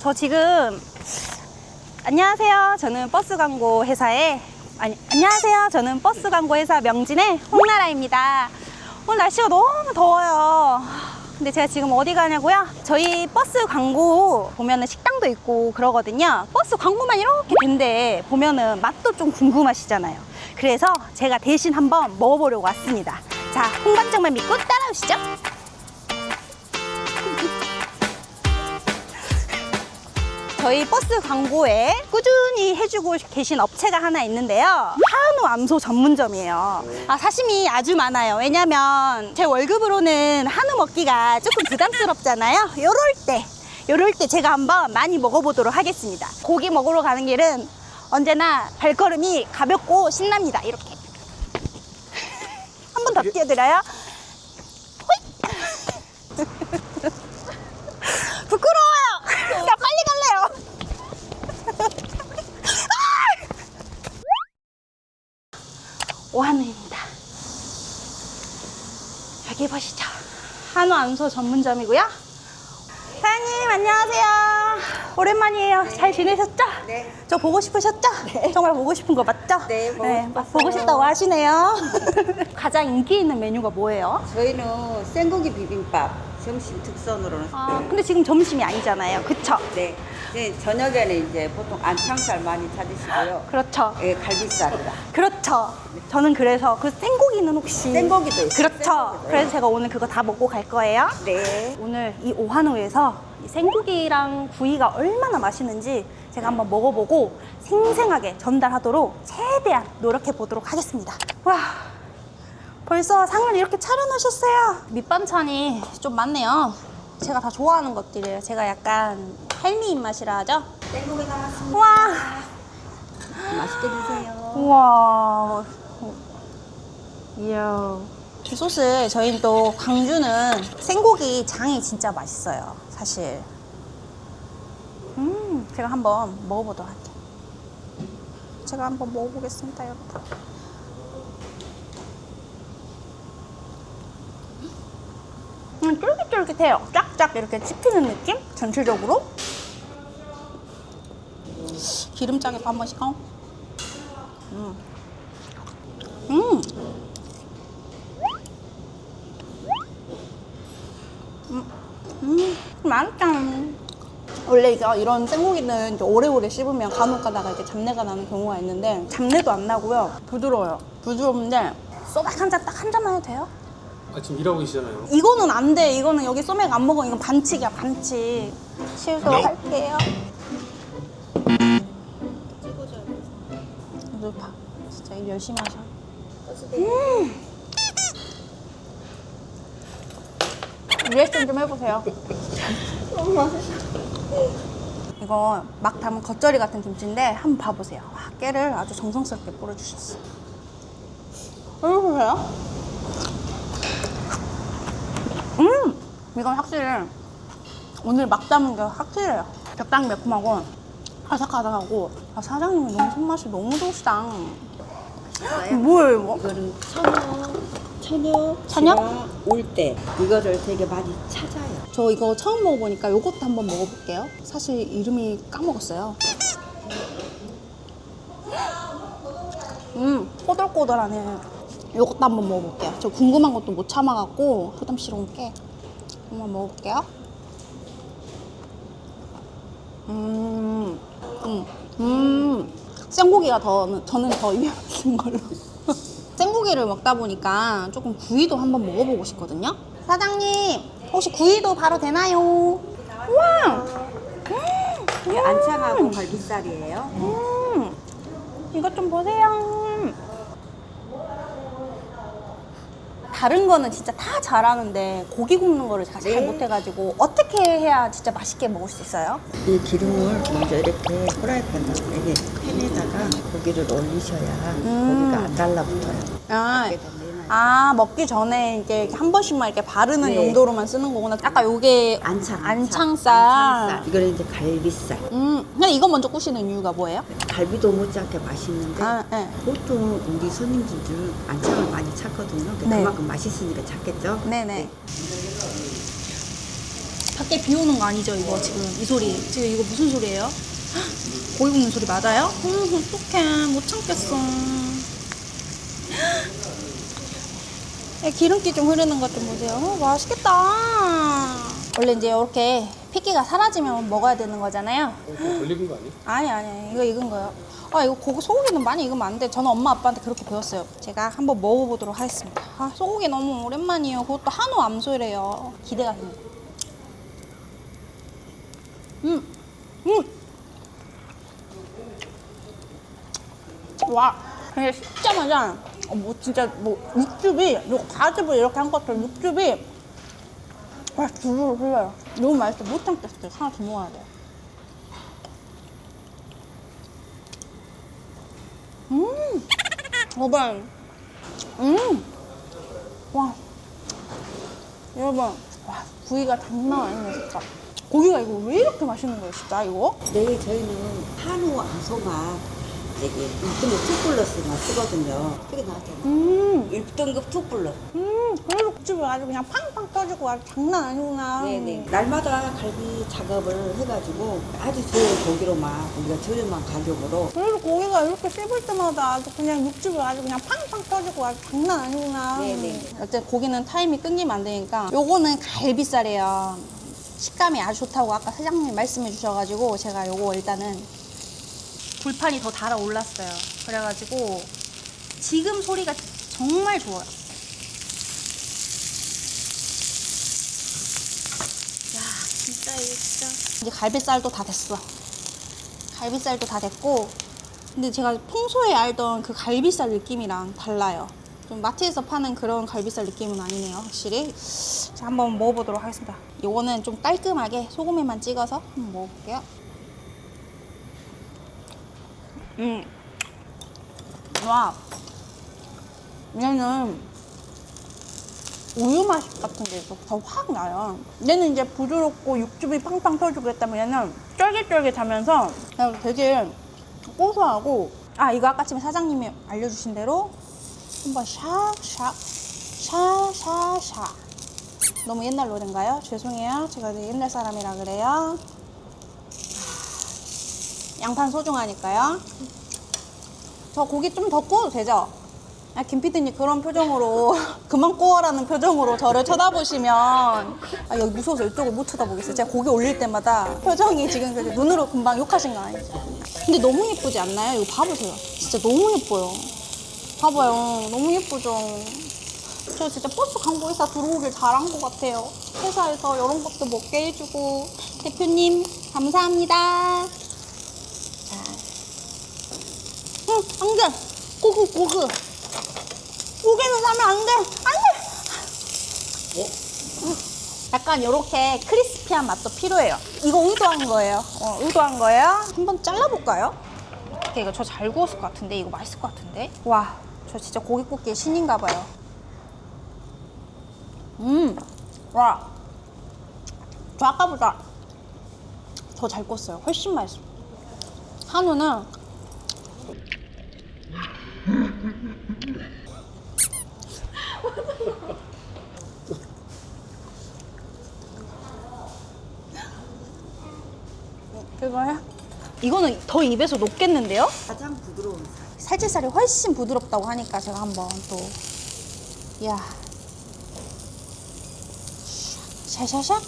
저 지금 안녕하세요. 저는 버스 광고 회사의 아니 안녕하세요. 저는 버스 광고 회사 명진의 홍나라입니다. 오늘 날씨가 너무 더워요. 근데 제가 지금 어디 가냐고요? 저희 버스 광고 보면은 식당도 있고 그러거든요. 버스 광고만 이렇게 된데 보면은 맛도 좀 궁금하시잖아요. 그래서 제가 대신 한번 먹어보려고 왔습니다. 자, 홍반장만 믿고 따라오시죠. 저희 버스 광고에 꾸준히 해주고 계신 업체가 하나 있는데요. 한우 암소 전문점이에요. 아, 사심이 아주 많아요. 왜냐면 제 월급으로는 한우 먹기가 조금 부담스럽잖아요. 요럴 때, 요럴 때 제가 한번 많이 먹어보도록 하겠습니다. 고기 먹으러 가는 길은 언제나 발걸음이 가볍고 신납니다. 이렇게. 한 번 더 뛰어드려요. 호잇! 부끄러워요. 나 빨리 갈래요. 오한우입니다. 여기 보시죠. 한우 암소 전문점이고요. 사장님 안녕하세요. 오랜만이에요. 잘 지내셨죠? 네. 저 보고 싶으셨죠? 정말 보고 싶은 거 맞죠? 네, 보고 싶었어요. 보고 싶다고 하시네요. 가장 인기 있는 메뉴가 뭐예요? 저희는 생고기 비빔밥 점심 특선으로는 아, 근데 지금 점심이 아니잖아요. 그쵸? 네. 이제 저녁에는 이제 보통 안창살 많이 찾으시고요. 그렇죠. 예, 갈비살이다. 그렇죠. 저는 그래서 그 생고기는 혹시 생고기도 있어요. 그렇죠. 생고기도. 그래서 제가 오늘 그거 다 먹고 갈 거예요. 네. 오늘 이 오한우에서 이 생고기랑 구이가 얼마나 맛있는지 제가 한번 먹어보고 생생하게 전달하도록 최대한 노력해 보도록 하겠습니다. 와, 벌써 상을 이렇게 차려놓으셨어요. 밑반찬이 좀 많네요. 제가 다 좋아하는 것들이에요. 제가 약간 할미 입맛이라 하죠. 생고기 나왔습니다. 와, 맛있게 드세요. 우와. 이야. 이 소스 저희는 또 광주는 생고기 장이 진짜 맛있어요. 사실. 음, 제가 한번 먹어보도록 할게요. 제가 한번 먹어보겠습니다, 여러분. 음, 쫄깃쫄깃해요. 쫙쫙 이렇게 씹히는 느낌? 전체적으로. 기름장에도 한 번씩 어? 음. 음. 음. 음. 맛있다. 원래 이거 이런 생고기는 오래오래 씹으면 간혹 가다가 이렇게 잡내가 나는 경우가 있는데 잡내도 안 나고요. 부드러워요. 부드러운데 소맥 한잔 딱 한 잔만 해도 돼요? 아, 지금 일하고 계시잖아요. 이거는 안 돼. 이거는 여기 소맥 안 먹어. 이건 반칙이야, 반칙. 치우도록 할게요. 오늘 봐. 진짜 일 열심히 하셔. 음. 리액션 좀 해보세요. 이거 막 담은 겉절이 같은 김치인데 한번 봐보세요. 와, 깨를 아주 정성스럽게 뿌려주셨어. 해보세요. 음! 이건 확실히 오늘 막 담은 게 확실해요. 적당히 매콤하고 아삭아삭하고 아, 사장님이 너무 손맛이 너무 좋으시다. 뭐예요 이거? 이거는 천여, 천여, 천여? 올때 이거를 되게 많이 찾아요. 저 이거 처음 먹어보니까 요것도 한번 먹어볼게요. 사실 이름이 까먹었어요. 음, 꼬들꼬들하네. 요것도 한번 먹어볼게요. 저 궁금한 것도 못 참아갖고 부담스러운 게 한번 먹어볼게요. 음, 음, 음. 생고기가 더, 저는 더 입맛인 걸로. 생고기를 먹다 보니까 조금 구이도 한번 먹어보고 싶거든요. 사장님, 혹시 구이도 바로 되나요? 우와! 이게 안창하고 갈비살이에요. 음, 이것 좀 보세요. 다른 거는 진짜 다 잘하는데 고기 굽는 거를 제가 잘 네. 못해가지고 어떻게 해야 진짜 맛있게 먹을 수 있어요? 이 기름을 먼저 이렇게 프라이팬에 팬에다가 고기를 올리셔야 음. 고기가 안 달라붙어요. 아. 아 먹기 전에 이게 한 번씩만 이렇게 바르는 네. 용도로만 쓰는 거구나. 아까 요게 안창, 안창살. 안창살. 이거는 이제 갈비살. 음, 근데 이거 먼저 꾸시는 이유가 뭐예요? 갈비도 못지않게 맛있는데 아, 네. 보통 우리 손님들은 안창을 많이 찾거든요. 네. 그만큼 맛있으니까 찾겠죠. 네네. 밖에 비 오는 거 아니죠 이거 지금 이 소리 지금 이거 무슨 소리예요? 헉, 고기 굽는 소리 맞아요? 어, 어떡해 못 참겠어 야, 기름기 좀 흐르는 것 좀 보세요 어, 맛있겠다 원래 이제 이렇게 핏기가 사라지면 먹어야 되는 거잖아요 덜 익은 거 아니야? 아니 아니 이거 익은 거요. 아 이거 고기 소고기는 많이 익으면 안 돼. 저는 엄마 아빠한테 그렇게 배웠어요. 제가 한번 먹어보도록 하겠습니다. 아 소고기 너무 오랜만이에요. 그것도 한우 암소래요. 기대가 됩니다. 음, 음. 와, 그냥 씹자마자 어, 뭐 진짜 뭐 육즙이 요 가즙을 이렇게 한 것처럼 육즙이 와 주르르 흘러요. 너무 맛있어. 못 참겠어요. 하나 더 먹어야 돼. 음, 여러분, 음, 와, 여러분, 와, 구이가 장난 아니네, 진짜. 고기가 이거 왜 이렇게 맛있는 거예요, 진짜, 이거? 네, 저희는 한우 암소만 저기 1등급 투플러스만 쓰거든요. 그게 나왔잖아요. 음, 1등급 투플러스. 음, 그래도 국집이 아주 그냥 팡팡 터지고 아주 장난 아니구나. 네네. 날마다 갈비 작업을 해가지고 아주 좋은 고기로만 우리가 저렴한 가격으로 그래도 고기가 이렇게 씹을 때마다 아주 그냥 육즙이 아주 그냥 팡팡 터지고 아주 장난 아니구나. 네네. 어쨌든 고기는 타임이 끊기면 안 되니까 요거는 갈비살이에요. 식감이 아주 좋다고 아까 사장님이 말씀해 주셔가지고 제가 요거 일단은 불판이 더 달아올랐어요. 그래가지고 지금 소리가 정말 좋아요. 야 진짜 이게 진짜 이제 갈비살도 다 됐어. 갈비살도 다 됐고 근데 제가 평소에 알던 그 갈비살 느낌이랑 달라요. 좀 마트에서 파는 그런 갈비살 느낌은 아니네요, 확실히. 자, 한번 먹어보도록 하겠습니다. 요거는 좀 깔끔하게 소금에만 찍어서 한번 먹어볼게요. 음. 와. 얘는 우유 맛 같은 게 더 확 나요. 얘는 이제 부드럽고 육즙이 팡팡 터지고 그랬다면 얘는 쫄깃쫄깃하면서 그냥 되게 고소하고 아 이거 아까 전에 사장님이 알려주신 대로 한번 샥샥 샤샤샤 너무 옛날 노래인가요? 죄송해요. 제가 옛날 사람이라 그래요. 양판 소중하니까요. 저 고기 좀 더 구워도 되죠? 아, 김피디님 그런 표정으로 그만 구워라는 표정으로 저를 쳐다보시면 아, 여기 무서워서 이쪽을 못 쳐다보겠어요. 제가 고기 올릴 때마다 표정이 지금 눈으로 금방 욕하신 거 아니죠? 근데 너무 예쁘지 않나요? 이거 봐보세요. 진짜 너무 예뻐요. 봐봐요. 너무 예쁘죠? 저 진짜 버스 광고회사 들어오길 잘한 것 같아요. 회사에서 이런 것도 먹게 해주고 대표님 감사합니다. 자, 응, 안 돼. 고기, 고기. 고기는 사면 안 돼. 안 돼. 응. 약간 이렇게 크리스피한 맛도 필요해요. 이거 의도한 거예요. 어, 의도한 거예요. 한번 잘라볼까요? 이렇게 이거 저 잘 구웠을 것 같은데 이거 맛있을 것 같은데. 와, 저 진짜 고기 굽기에 신인가 봐요. 음, 와, 저 아까보다 더 잘 구웠어요. 훨씬 맛있어. 한우는 이거야? 이거는 더 입에서 녹겠는데요? 가장 부드러운 살. 살치살이 훨씬 부드럽다고 하니까 제가 한번 또. 이야. 샤샤샥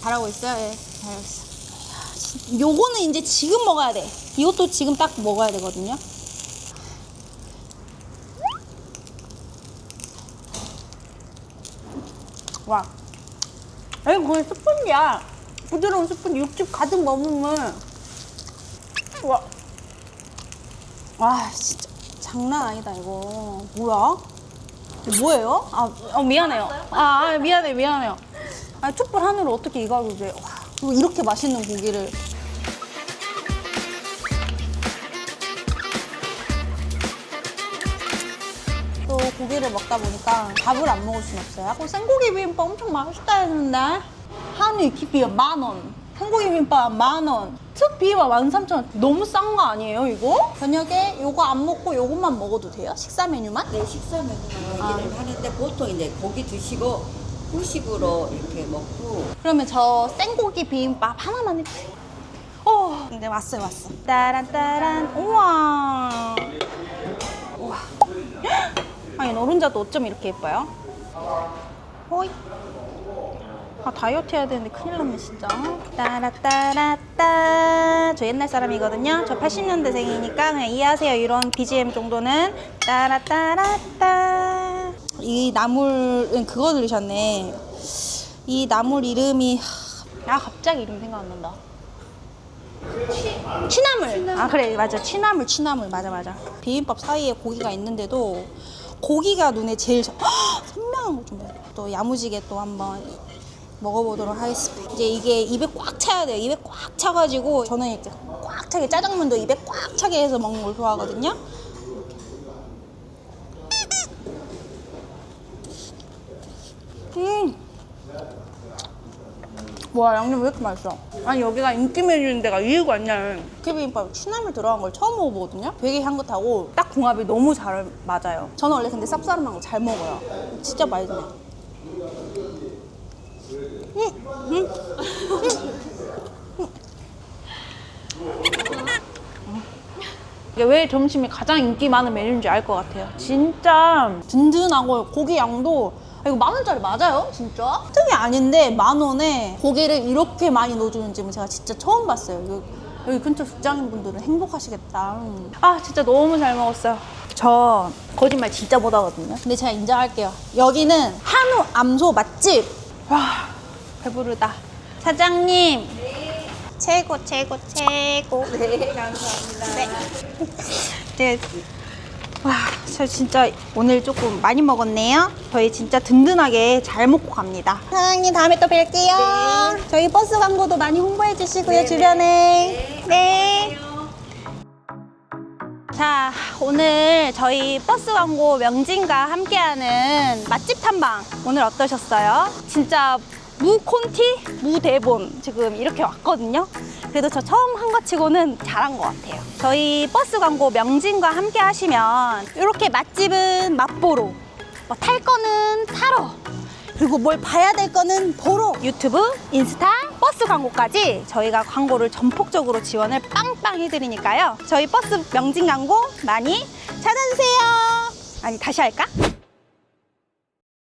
잘하고 있어요? 예 잘하고 있어 요거는 이제 지금 먹어야 돼. 이것도 지금 딱 먹어야 되거든요. 와. 이거 거의 스펀지야 부드러운 스펀지 육즙 가득 머무면 와 와 진짜 장난 아니다 이거 뭐야? 뭐예요? 아 어, 미안해요. 아, 아 미안해 미안해요. 아 촛불 하늘을 어떻게 이거 하고 이제 와 이렇게 맛있는 고기를 또 고기를 먹다 보니까 밥을 안 먹을 순 없어요. 어, 생고기 비빔밥 엄청 맛있다 했는데 한우 깊이가 만 원. 생고기 비빔밥 만 원. 특 비빔밥 만 삼천 원. 너무 싼 거 아니에요 이거? 저녁에 요거 안 먹고 요것만 먹어도 돼요? 식사 메뉴만? 네, 식사 메뉴만 얘기를 하는데 보통 이제 고기 드시고 후식으로 이렇게 먹고 그러면 저 생고기 비빔밥 하나만 해주세요. 어, 근데 왔어요, 왔어. 따란 따란, 우와. 우와. 아니, 노른자도 어쩜 이렇게 예뻐요? 호이. 아, 다이어트 해야 되는데 큰일 났네, 진짜. 따라따라따. 저 옛날 사람이거든요. 저 80년대생이니까 그냥 이해하세요. 이런 BGM 정도는. 따라따라따. 이 나물은 그거 들으셨네. 이 나물 이름이 아 갑자기 이름 생각 안 난다. 취나물. 아 그래 맞아 취나물 취나물 맞아 맞아. 비빔밥 사이에 고기가 있는데도 고기가 눈에 제일 선명한 거좀 봐. 또 야무지게 또 한번 먹어보도록 하겠습니다. 이제 이게 입에 꽉 차야 돼요. 입에 꽉 차가지고 저는 이렇게 꽉 차게 짜장면도 입에 꽉 차게 해서 먹는 걸 좋아하거든요. 음. 와 양념 왜 이렇게 맛있어? 아니 여기가 인기 메뉴인 데가 이유가 있냐 비빔밥 취나물 들어간 걸 처음 먹어보거든요 되게 향긋하고 딱 궁합이 너무 잘 맞아요 저는 원래 근데 쌉싸름한 거 잘 먹어요 진짜 맛있네 이게 왜 점심이 가장 인기 많은 메뉴인지 알 것 같아요. 진짜 든든하고 고기 양도 아, 이거 만 원짜리 맞아요? 진짜? 특이 아닌데 만 원에 고기를 이렇게 많이 넣어주는 집은 제가 진짜 처음 봤어요. 여기, 여기 근처 직장인 분들은 행복하시겠다. 아 진짜 너무 잘 먹었어요. 저 거짓말 진짜 못하거든요. 근데 제가 인정할게요. 여기는 한우 암소 맛집. 와 배부르다. 사장님. 최고 최고 최고. 네 감사합니다. 네. 네. 와, 저 진짜 오늘 조금 많이 먹었네요. 저희 진짜 든든하게 잘 먹고 갑니다. 사장님 다음에 또 뵐게요. 저희 버스 광고도 많이 홍보해 주시고요 주변에. 네. 자, 오늘 저희 버스 광고 명진과 함께하는 맛집 탐방 오늘 어떠셨어요? 진짜 무콘티, 무대본 지금 이렇게 왔거든요. 그래도 저 처음 한 것 치고는 잘한 것 같아요. 저희 버스 광고 명진과 함께 하시면 이렇게 맛집은 맛보러, 뭐탈 거는 타러, 그리고 뭘 봐야 될 거는 보러 유튜브, 인스타, 버스 광고까지 저희가 광고를 전폭적으로 지원을 빵빵 해드리니까요. 저희 버스 명진 광고 많이 찾아주세요. 아니 다시 할까?